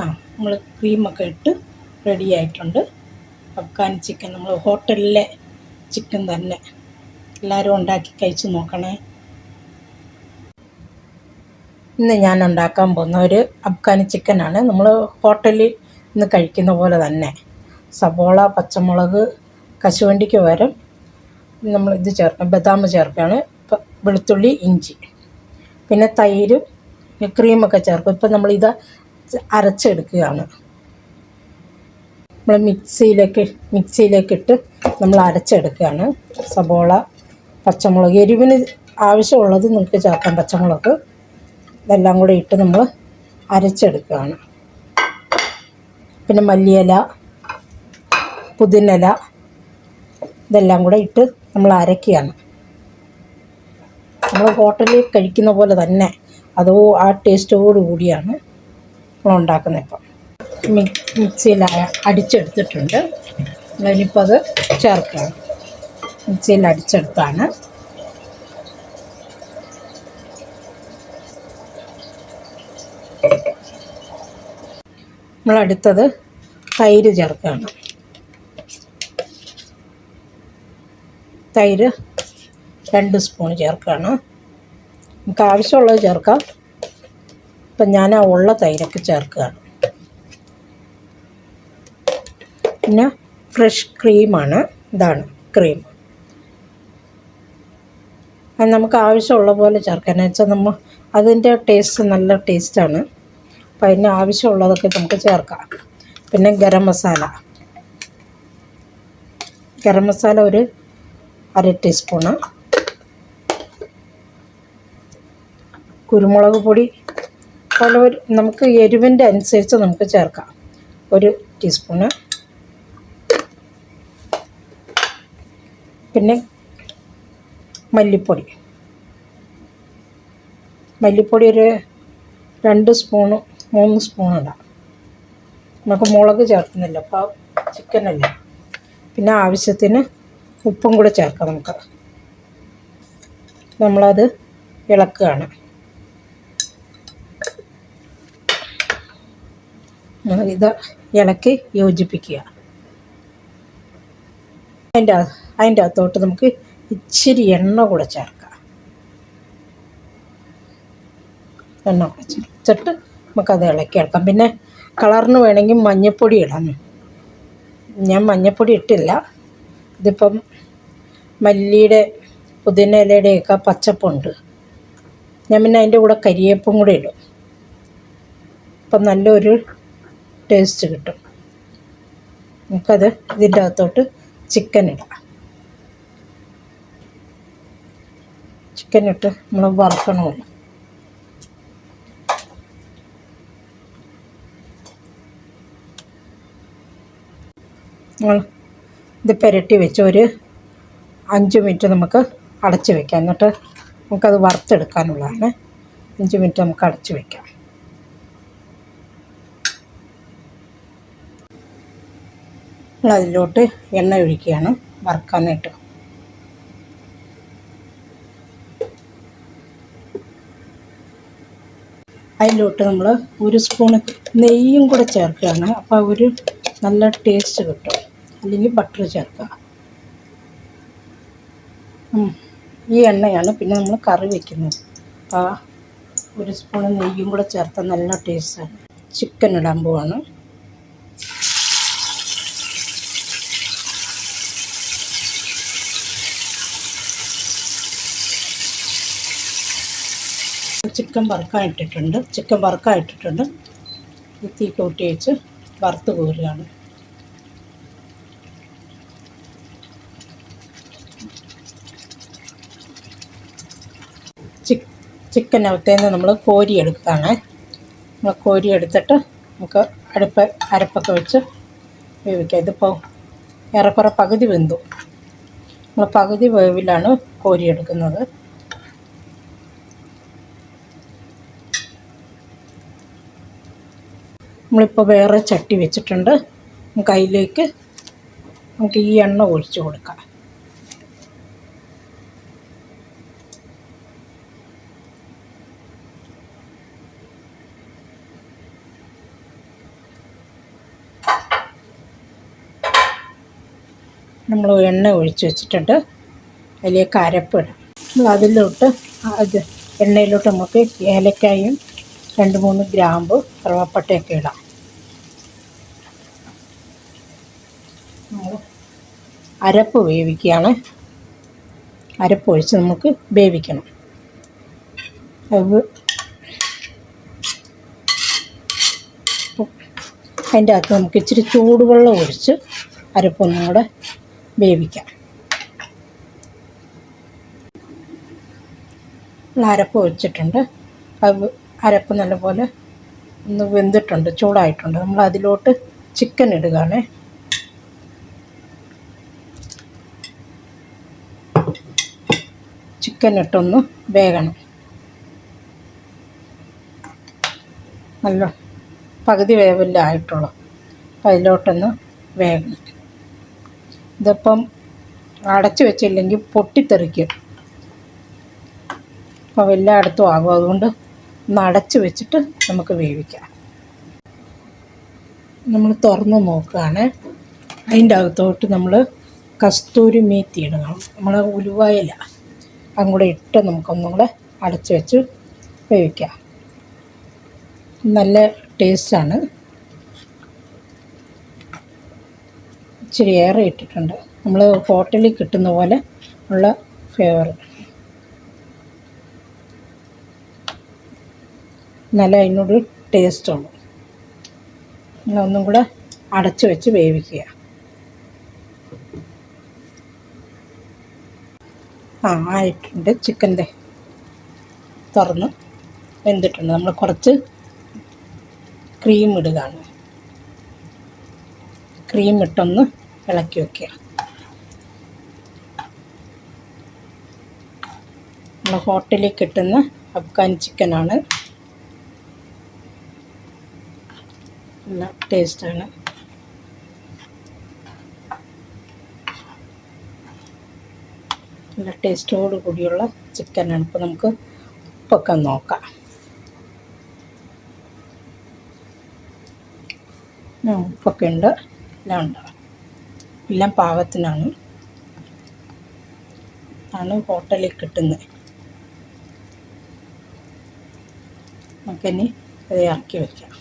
ആ നമ്മൾ ക്രീമൊക്കെ ഇട്ട് റെഡി ആയിട്ടുണ്ട്. അഫ്ഗാനി ചിക്കൻ നമ്മൾ ഹോട്ടലിലെ ചിക്കൻ തന്നെ. എല്ലാവരും ഉണ്ടാക്കി കഴിച്ച് നോക്കണേ. ഇന്ന് ഞാൻ ഉണ്ടാക്കാൻ പോകുന്ന ഒരു അഫ്ഗാനി ചിക്കനാണ് നമ്മൾ ഹോട്ടലിൽ നിന്ന് കഴിക്കുന്ന പോലെ തന്നെ. സവോള പച്ചമുളക് കശുവണ്ടിക്ക് പകരം നമ്മൾ ഇത് ചേർക്കാം ബദാം ചേർക്കുകയാണ് വെളുത്തുള്ളി ഇഞ്ചി. പിന്നെ തൈരും ക്രീമൊക്കെ ചേർക്കും. ഇപ്പം നമ്മളിത് അരച്ചെടുക്കുകയാണ്. നമ്മൾ മിക്സിയിലേക്ക് മിക്സിയിലേക്ക് ഇട്ട് നമ്മൾ അരച്ചെടുക്കുകയാണ്. സബോള പച്ചമുളക് എരിവിന് ആവശ്യമുള്ളത് നിങ്ങൾക്ക് ചേർക്കാം. പച്ചമുളക് ഇതെല്ലാം കൂടെ ഇട്ട് നമ്മൾ അരച്ചെടുക്കുകയാണ്. പിന്നെ മല്ലിയില പുതിനില ഇതെല്ലാം കൂടെ ഇട്ട് നമ്മൾ അരക്കുകയാണ് നമ്മൾ ഹോട്ടലിൽ കഴിക്കുന്ന പോലെ തന്നെ അതോ ആ ടേസ്റ്റോട് കൂടിയാണ് ഉണ്ടാക്കുന്നത് ഇപ്പം. മിക് മിക്സിയിൽ അടിച്ചെടുത്തിട്ടുണ്ട്. അതിനിപ്പോൾ അത് ചേർക്കുകയാണ് മിക്സിയിൽ അടിച്ചെടുത്താണ്. നമ്മൾ അടുത്തത് തൈര് ചേർക്കുകയാണ്. തൈര് രണ്ട് സ്പൂൺ ചേർക്കുകയാണ്. നമുക്ക് ആവശ്യമുള്ളത് ചേർക്കാം. ഇപ്പം ഞാൻ ആ ഉള്ള തൈരക്ക് ചേർക്കുകയാണ്. പിന്നെ ഫ്രഷ് ക്രീമാണ്. ഇതാണ് ക്രീം. അത് നമുക്ക് ആവശ്യമുള്ള പോലെ ചേർക്കാം. എന്ന് വെച്ചാൽ നമ്മൾ അതിന്റെ ടേസ്റ്റ് നല്ല ടേസ്റ്റാണ്. അപ്പം അതിന് ആവശ്യമുള്ളതൊക്കെ നമുക്ക് ചേർക്കാം. പിന്നെ ഗരം മസാല. ഗരം മസാല ഒരു അര ടീസ്പൂണ്. കുരുമുളക് പൊടി പല ഒരു നമുക്ക് എരിവിന്റെ അനുസരിച്ച് നമുക്ക് ചേർക്കാം. ഒരു ടീസ്പൂണ്. പിന്നെ മല്ലിപ്പൊടി. മല്ലിപ്പൊടി ഒരു രണ്ട് സ്പൂണ് മൂന്ന് സ്പൂൺ ഇടാം. നമുക്ക് മുളക് ചേർക്കുന്നില്ല അപ്പോൾ ചിക്കനല്ലേ പിന്നെ ആവശ്യത്തിന് ഉപ്പും കൂടെ ചേർക്കാം നമുക്ക്. നമ്മളത് ഇളക്കുകയാണ്. ഇത് ഇളക്കി യോജിപ്പിക്കുക. അതിന്റെ അതിന്റെ അകത്തോട്ട് നമുക്ക് ഇച്ചിരി എണ്ണ കൂടെ ചേർക്കാം. എണ്ണ കൂടെ ചേർത്തിട്ട് നമുക്കത് ഇളക്കി എടുക്കാം. പിന്നെ കളറിന് വേണമെങ്കിൽ മഞ്ഞൾപ്പൊടി ഇടാം. ഞാൻ മഞ്ഞൾപ്പൊടി ഇട്ടില്ല. ഇതിപ്പം മല്ലിയുടെ പുതിന ഇലയുടെയൊക്കെ പച്ചപ്പുണ്ട്. ഞാൻ പിന്നെ അതിന്റെ കൂടെ കരിയേപ്പും കൂടെ ഇടും. അപ്പം നല്ലൊരു ടേസ്റ്റ് കിട്ടും. നമുക്കത് ഇതിന്റെ അകത്തോട്ട് ചിക്കൻ ഇടാം. ചിക്കൻ ഇട്ട് നമ്മൾ വറുക്കണമല്ലോ. ഇത് പുരട്ടി വെച്ച് ഒരു അഞ്ച് മിനിറ്റ് നമുക്ക് അടച്ച് വെക്കാം. എന്നിട്ട് നമുക്കത് വറുത്തെടുക്കാനുള്ളതാണ്. അഞ്ച് മിനിറ്റ് നമുക്ക് അടച്ച് വെക്കാം. നമ്മൾ അതിലോട്ട് എണ്ണ ഒഴിക്കുകയാണ്. വറുക്കാനായിട്ട്. അതിലോട്ട് നമ്മൾ ഒരു സ്പൂണ് നെയ്യും കൂടെ ചേർക്കുകയാണ്. അപ്പോൾ ഒരു നല്ല ടേസ്റ്റ് കിട്ടും. അല്ലെങ്കിൽ ബട്ടർ ചേർക്കുക. ഈ എണ്ണയാണ് പിന്നെ നമ്മൾ കറി വയ്ക്കുന്നത് അപ്പോൾ ഒരു സ്പൂൺ നെയ്യും കൂടെ ചേർത്താൽ നല്ല ടേസ്റ്റാണ് ചിക്കൻ ഇടാൻ പോവാണ്. ചിക്കൻ വറുക്കാൻ ഇട്ടിട്ടുണ്ട്. ചിക്കൻ വറുക്കാൻ ഇട്ടിട്ടുണ്ട്. തീ കൂട്ടി വെച്ച് വറുത്ത് കോരുകയാണ്. ചിക്ക് ചിക്കനകത്തേന്ന് നമ്മൾ കോരി എടുക്കുകയാണ് നമ്മൾ കോരി എടുത്തിട്ട് നമുക്ക് അടുപ്പ് അരപ്പൊക്കെ വെച്ച് വേവിക്കാം. ഇതിപ്പോൾ ഏറെക്കുറെ പകുതി വെന്തു. നമ്മൾ പകുതി വേവിലാണ് കോരിയെടുക്കുന്നത്. നമ്മളിപ്പോൾ വേറെ ചട്ടി വെച്ചിട്ടുണ്ട്. നമുക്ക് അതിലേക്ക് നമുക്ക് ഈ എണ്ണ ഒഴിച്ച് കൊടുക്കാം. നമ്മൾ എണ്ണ ഒഴിച്ച് വെച്ചിട്ടുണ്ട്. അതിലേക്ക് അരപ്പിടും നമ്മൾ അതിലോട്ട് അത് എണ്ണയിലോട്ട് നമുക്ക് ഏലക്കായും രണ്ട് മൂന്ന് ഗ്രാമ്പ് കറുവാപ്പട്ടയൊക്കെ ഇടാം. അരപ്പ് വേവിക്കുകയാണ്. അരപ്പ് ഒഴിച്ച് നമുക്ക് വേവിക്കണം. അത് അതിന്റെ അകത്ത് നമുക്ക് ഇച്ചിരി ചൂടുവെള്ളം ഒഴിച്ച് അരപ്പൊന്നും കൂടെ വേവിക്കാം. അരപ്പ് ഒഴിച്ചിട്ടുണ്ട്. അത് അരപ്പ് നല്ലപോലെ ഒന്ന് വെന്തിട്ടുണ്ട് ചൂടായിട്ടുണ്ട്. നമ്മൾ അതിലോട്ട് ചിക്കൻ ഇടുകയാണേ. ചിക്കൻ ഇട്ടൊന്ന് വേകണം. നല്ല പകുതി വേവല്ലേ അപ്പം അതിലോട്ടൊന്ന് വേകണം. ഇതിപ്പം അടച്ചു വെച്ചില്ലെങ്കിൽ പൊട്ടിത്തെറിക്കും. അപ്പോൾ എല്ലായിടത്തും ആകും. അതുകൊണ്ട് ഒന്ന് അടച്ച് വെച്ചിട്ട് നമുക്ക് വേവിക്കാം. നമ്മൾ തുറന്ന് നോക്കുകയാണ്. അതിന്റെ അകത്തോട്ട് നമ്മൾ കസ്തൂരി മേത്തി ഇടണം. നമ്മൾ ഉലുവായില കൂടെ ഇട്ട് നമുക്കൊന്നും കൂടെ അടച്ച് വെച്ച് വേവിക്കാം. നല്ല ടേസ്റ്റാണ് ഇച്ചിരി ഏറെ ഇട്ടിട്ടുണ്ട്. നമ്മൾ ഹോട്ടലിൽ കിട്ടുന്ന പോലെ ഉള്ള ഫ്ലേവർ നല്ല അതിനോട് ടേസ്റ്റുള്ളൂ ഉണ്ട് ഒന്നും കൂടെ അടച്ചു വെച്ച് വേവിക്കുക. ആ ആയിട്ടുണ്ട്. ചിക്കന്റെ തുറന്ന് വെന്തിട്ടുണ്ട്. നമ്മൾ കുറച്ച് ക്രീം ഇടുകയാണ്. ക്രീം ഇട്ടൊന്ന് ഇളക്കി വയ്ക്കുക നമ്മൾ ഹോട്ടലിൽ കിട്ടുന്ന അഫ്ഗാൻ ചിക്കനാണ് നല്ല ടേസ്റ്റാണ്. നല്ല ടേസ്റ്റോട് കൂടിയുള്ള ചിക്കനാണ്. ഇപ്പോൾ നമുക്ക് ഉപ്പൊക്കെ നോക്കാം. ഉപ്പൊക്കെ ഉണ്ട്. എല്ലാം ഉണ്ട്. എല്ലാം പാകത്തിനാണ്. ആണ് ഹോട്ടലിൽ കിട്ടുന്നത്. നമുക്കിനി ഇത് ഇറക്കി വയ്ക്കാം